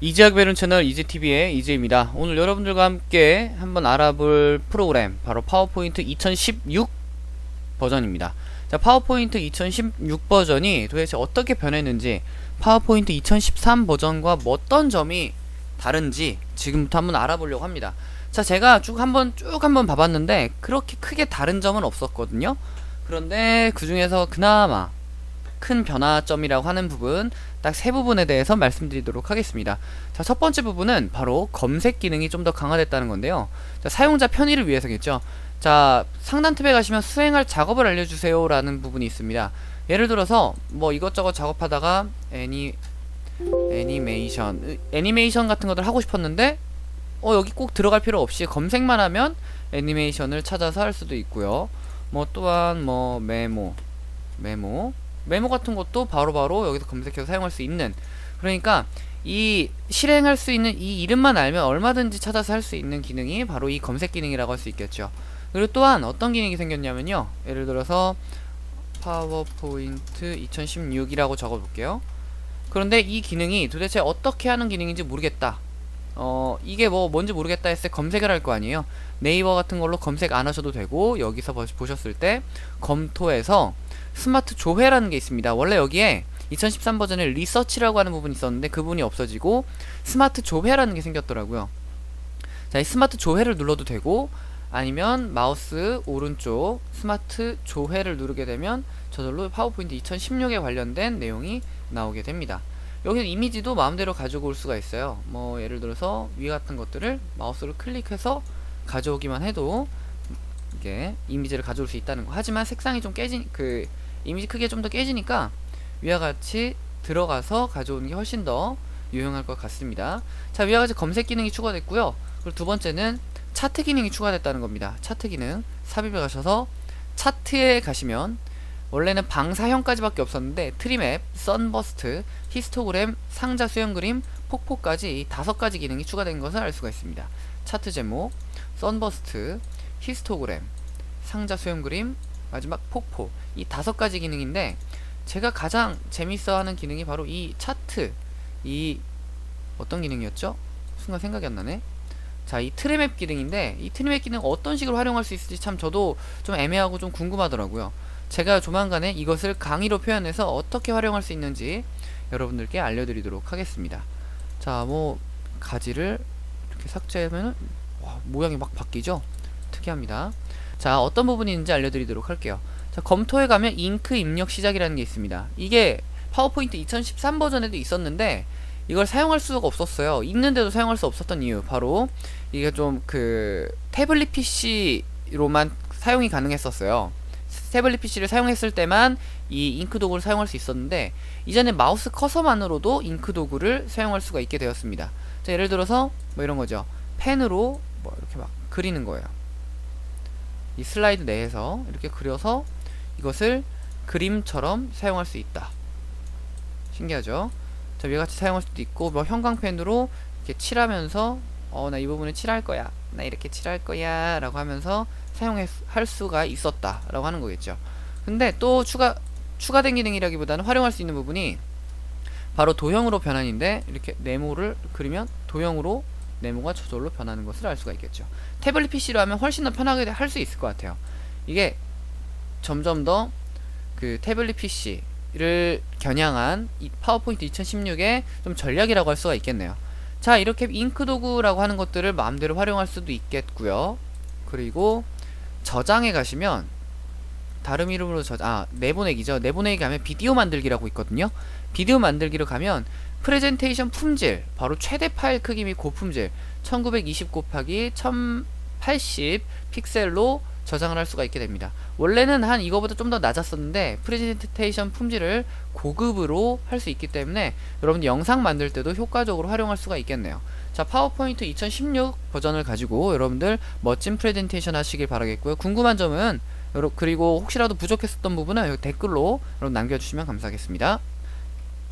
이지학 배론 채널 이지TV의 이지입니다. 오늘 여러분들과 함께 한번 알아볼 프로그램 바로 파워포인트 2016 버전입니다. 자, 파워포인트 2016 버전이 도대체 어떻게 변했는지 파워포인트 2013 버전과 뭐 어떤 점이 다른지 지금부터 한번 알아보려고 합니다. 자, 제가 쭉 한번 쭉 한번 봐봤는데 그렇게 크게 다른 점은 없었거든요. 그런데 그 중에서 그나마 큰 변화점이라고 하는 부분 딱 세 부분에 대해서 말씀드리도록 하겠습니다. 자, 첫 번째 부분은 바로 검색 기능이 좀 더 강화됐다는 건데요. 자, 사용자 편의를 위해서겠죠. 자, 상단 탭에 가시면 수행할 작업을 알려주세요 라는 부분이 있습니다. 예를 들어서 뭐 이것저것 작업하다가 애니 애니메이션 으, 애니메이션 같은 것들 하고 싶었는데 어 여기 꼭 들어갈 필요 없이 검색만 하면 애니메이션을 찾아서 할 수도 있고요. 뭐 또한 뭐 메모 메모 메모 같은 것도 바로 바로 여기서 검색해서 사용할 수 있는 그러니까 이 실행할 수 있는 이 이름만 알면 얼마든지 찾아서 할 수 있는 기능이 바로 이 검색 기능이라고 할 수 있겠죠. 그리고 또한 어떤 기능이 생겼냐면요. 예를 들어서 파워포인트 2016이라고 적어 볼게요. 그런데 이 기능이 도대체 어떻게 하는 기능인지 모르겠다. 어, 이게 뭐 뭔지 모르겠다 했을 때 검색을 할 거 아니에요. 네이버 같은 걸로 검색 안 하셔도 되고 여기서 보- 보셨을 때 검토에서 스마트 조회라는 게 있습니다. 원래 여기에 2013 버전에 리서치라고 하는 부분이 있었는데 그 부분이 없어지고 스마트 조회라는 게 생겼더라고요. 자, 이 스마트 조회를 눌러도 되고 아니면 마우스 오른쪽 스마트 조회를 누르게 되면 저절로 파워포인트 2016에 관련된 내용이 나오게 됩니다. 여기서 이미지도 마음대로 가지고 올 수가 있어요. 뭐 예를 들어서 위 같은 것들을 마우스로 클릭해서 가져오기만 해도 이게 이미지를 가져올 수 있다는 거. 하지만 색상이 좀 깨진 그 이미지 크기가 좀 더 깨지니까 위와 같이 들어가서 가져오는 게 훨씬 더 유용할 것 같습니다. 자, 위와 같이 검색 기능이 추가됐고요. 그리고 두 번째는 차트 기능이 추가됐다는 겁니다. 차트 기능 삽입에 가셔서 차트에 가시면 원래는 방사형까지밖에 없었는데 트리맵, 썬버스트, 히스토그램, 상자 수형 그림, 폭포까지 이 다섯 가지 기능이 추가된 것을 알 수가 있습니다. 차트 제목, 썬버스트, 히스토그램, 상자 수형 그림, 마지막 폭포 이 다섯 가지 기능인데 제가 가장 재밌어하는 기능이 바로 이 차트 이 어떤 기능이었죠? 순간 생각이 안 나네. 자, 이 트리맵 기능인데 이 트리맵 기능 어떤 식으로 활용할 수 있을지 참 저도 좀 애매하고 좀 궁금하더라고요. 제가 조만간에 이것을 강의로 표현해서 어떻게 활용할 수 있는지 여러분들께 알려드리도록 하겠습니다. 자, 뭐 가지를 이렇게 삭제하면은 와, 모양이 막 바뀌죠? 특이합니다. 자, 어떤 부분이 있는지 알려드리도록 할게요. 자, 검토에 가면 잉크 입력 시작이라는 게 있습니다. 이게 파워포인트 2013 버전에도 있었는데 이걸 사용할 수가 없었어요. 있는데도 사용할 수 없었던 이유 바로 이게 좀 그 태블릿 PC로만 사용이 가능했었어요. 태블릿 PC를 사용했을 때만 이 잉크 도구를 사용할 수 있었는데 이전에 마우스 커서만으로도 잉크 도구를 사용할 수가 있게 되었습니다. 자, 예를 들어서 뭐 이런 거죠. 펜으로 뭐 이렇게 막 그리는 거예요. 이 슬라이드 내에서 이렇게 그려서 이것을 그림처럼 사용할 수 있다. 신기하죠? 자, 위와 같이 사용할 수도 있고 뭐 형광펜으로 이렇게 칠하면서 어, 나 이 부분을 칠할 거야. 나 이렇게 칠할 거야. 라고 하면서 사용할 수가 있었다. 라고 하는 거겠죠. 근데 또 추가, 추가된 기능이라기보다는 활용할 수 있는 부분이 바로 도형으로 변환인데 이렇게 네모를 그리면 도형으로 네모가 저절로 변하는 것을 알 수가 있겠죠. 태블릿 PC로 하면 훨씬 더 편하게 할 수 있을 것 같아요. 이게 점점 더 그 태블릿 PC를 겨냥한 이 파워포인트 2016의 좀 전략이라고 할 수가 있겠네요. 자, 이렇게 잉크 도구라고 하는 것들을 마음대로 활용할 수도 있겠고요. 그리고 저장에 가시면 다른 이름으로 저장, 아, 내보내기죠. 내보내기 가면 비디오 만들기라고 있거든요. 비디오 만들기로 가면 프레젠테이션 품질, 바로 최대 파일 크기 및 고품질 1920 곱하기 1080 픽셀로 저장을 할 수가 있게 됩니다. 원래는 한 이거보다 좀 더 낮았었는데 프레젠테이션 품질을 고급으로 할 수 있기 때문에 여러분 영상 만들 때도 효과적으로 활용할 수가 있겠네요. 자, 파워포인트 2016 버전을 가지고 여러분들 멋진 프레젠테이션 하시길 바라겠고요. 궁금한 점은 그리고 혹시라도 부족했었던 부분은 댓글로 남겨주시면 감사하겠습니다.